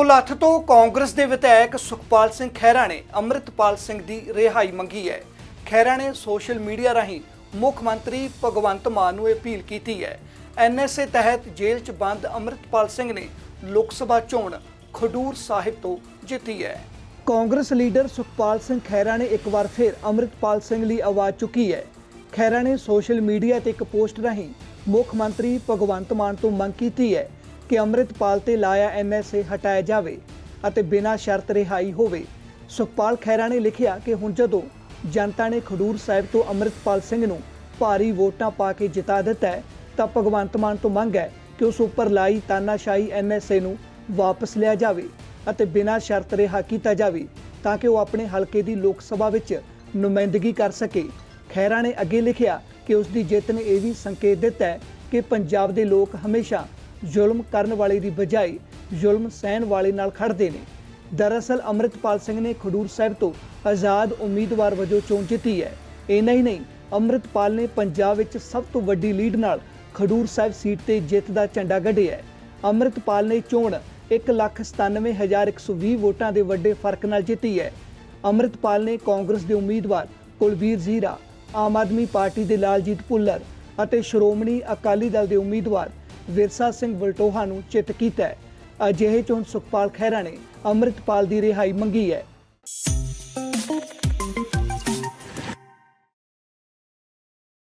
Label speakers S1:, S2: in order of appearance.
S1: ਭੁਲੱਥ ਤੋਂ ਕਾਂਗਰਸ ਦੇ ਵਿਧਾਇਕ ਸੁਖਪਾਲ ਸਿੰਘ ਖਹਿਰਾ ਨੇ ਅੰਮ੍ਰਿਤਪਾਲ ਸਿੰਘ ਦੀ ਰਿਹਾਈ ਮੰਗੀ ਹੈ। ਖਹਿਰਾ ਨੇ ਸੋਸ਼ਲ ਮੀਡੀਆ ਰਾਹੀਂ ਮੁੱਖ ਮੰਤਰੀ ਭਗਵੰਤ ਮਾਨ ਨੂੰ ਅਪੀਲ ਕੀਤੀ ਹੈ। ਐਨਐਸਏ ਤਹਿਤ ਜੇਲ੍ਹ 'ਚ ਬੰਦ ਅੰਮ੍ਰਿਤਪਾਲ ਸਿੰਘ ਨੇ ਲੋਕ ਸਭਾ ਚੋਣ ਖਡੂਰ ਸਾਹਿਬ ਤੋਂ ਜਿੱਤੀ ਹੈ। ਕਾਂਗਰਸ ਲੀਡਰ ਸੁਖਪਾਲ ਸਿੰਘ ਖਹਿਰਾ ਨੇ ਇੱਕ ਵਾਰ ਫਿਰ ਅੰਮ੍ਰਿਤਪਾਲ ਸਿੰਘ ਲਈ ਆਵਾਜ਼ ਚੁੱਕੀ ਹੈ। ਖਹਿਰਾ ਨੇ ਸੋਸ਼ਲ ਮੀਡੀਆ ਤੇ ਇੱਕ ਪੋਸਟ ਰਾਹੀਂ ਮੁੱਖ ਮੰਤਰੀ ਭਗਵੰਤ ਮਾਨ ਤੋਂ ਮੰਗ ਕੀਤੀ ਹੈ ਕਿ ਅੰਮ੍ਰਿਤਪਾਲ ਤੇ ਲਾਇਆ ਐਨਐਸਏ ਹਟਾਇਆ ਜਾਵੇ ਅਤੇ ਬਿਨਾਂ ਸ਼ਰਤ ਰਿਹਾਈ ਹੋਵੇ। ਸੁਖਪਾਲ ਖਹਿਰਾ ਨੇ ਲਿਖਿਆ ਕਿ ਹੁਣ ਜਦੋਂ ਜਨਤਾ ਨੇ ਖਡੂਰ ਸਾਹਿਬ ਤੋਂ ਅੰਮ੍ਰਿਤਪਾਲ ਸਿੰਘ ਨੂੰ ਭਾਰੀ ਵੋਟਾਂ ਪਾ ਕੇ ਜਿਤਾ ਦਿੱਤਾ ਤਾਂ ਭਗਵੰਤ ਮਾਨ ਤੋਂ ਮੰਗ ਹੈ ਕਿ ਉਸ ਉੱਪਰ ਲਾਈ ਤਾਨਾਸ਼ਾਹੀ ਐਨਐਸਏ ਨੂੰ ਵਾਪਸ ਲਿਆ ਜਾਵੇ ਅਤੇ ਬਿਨਾਂ ਸ਼ਰਤ ਰਿਹਾ ਕੀਤਾ ਜਾਵੇ, ਤਾਂ ਕਿ ਉਹ ਆਪਣੇ ਹਲਕੇ ਦੀ ਲੋਕ ਸਭਾ ਵਿੱਚ ਨੁਮਾਇੰਦਗੀ ਕਰ ਸਕੇ। ਖਹਿਰਾ ਨੇ ਅੱਗੇ ਲਿਖਿਆ ਕਿ ਉਸ ਦੀ ਜਿੱਤ ਨੇ ਇਹ ਵੀ ਸੰਕੇਤ ਦਿੱਤਾ ਕਿ ਪੰਜਾਬ ਦੇ ਲੋਕ ਹਮੇਸ਼ਾ ਜ਼ੁਲਮ ਕਰਨ ਵਾਲੇ ਦੀ ਬਜਾਏ ਜ਼ੁਲਮ ਸਹਿਣ ਵਾਲੇ ਨਾਲ ਖੜਦੇ ਨੇ। ਦਰਅਸਲ ਅੰਮ੍ਰਿਤਪਾਲ ਸਿੰਘ ਨੇ ਖਡੂਰ ਸਾਹਿਬ ਤੋਂ ਆਜ਼ਾਦ ਉਮੀਦਵਾਰ ਵਜੋਂ ਚੋਣ ਜਿੱਤੀ ਹੈ। ਇੰਨਾ ਹੀ ਨਹੀਂ, ਅੰਮ੍ਰਿਤਪਾਲ ਨੇ ਪੰਜਾਬ ਵਿੱਚ ਸਭ ਤੋਂ ਵੱਡੀ ਲੀਡ ਨਾਲ ਖਡੂਰ ਸਾਹਿਬ ਸੀਟ ਤੇ ਜਿੱਤ ਦਾ ਝੰਡਾ ਗੱਡਿਆ ਹੈ। ਅੰਮ੍ਰਿਤਪਾਲ ਨੇ ਚੋਣ 197120 ਵੋਟਾਂ ਦੇ ਵੱਡੇ ਫ਼ਰਕ ਨਾਲ ਜਿੱਤੀ ਹੈ। ਅੰਮ੍ਰਿਤਪਾਲ ਨੇ ਕਾਂਗਰਸ ਦੇ ਉਮੀਦਵਾਰ ਕੁਲਬੀਰ ਜ਼ੀਰਾ, ਆਮ ਆਦਮੀ ਪਾਰਟੀ ਦੇ ਲਾਲਜੀਤ ਭੁੱਲਰ ਅਤੇ ਸ਼੍ਰੋਮਣੀ ਅਕਾਲੀ ਦਲ ਦੇ ਉਮੀਦਵਾਰ ਵਿਰਸਾ ਸਿੰਘ ਵਲਟੋਹਾ ਨੂੰ ਚਿੱਤ ਕੀਤਾ ਹੈ। ਅਜਿਹੇ ਚੋਣ ਸੁਖਪਾਲ ਖਹਿਰਾ ਨੇ ਅੰਮ੍ਰਿਤਪਾਲ ਦੀ ਰਿਹਾਈ ਮੰਗੀ ਹੈ।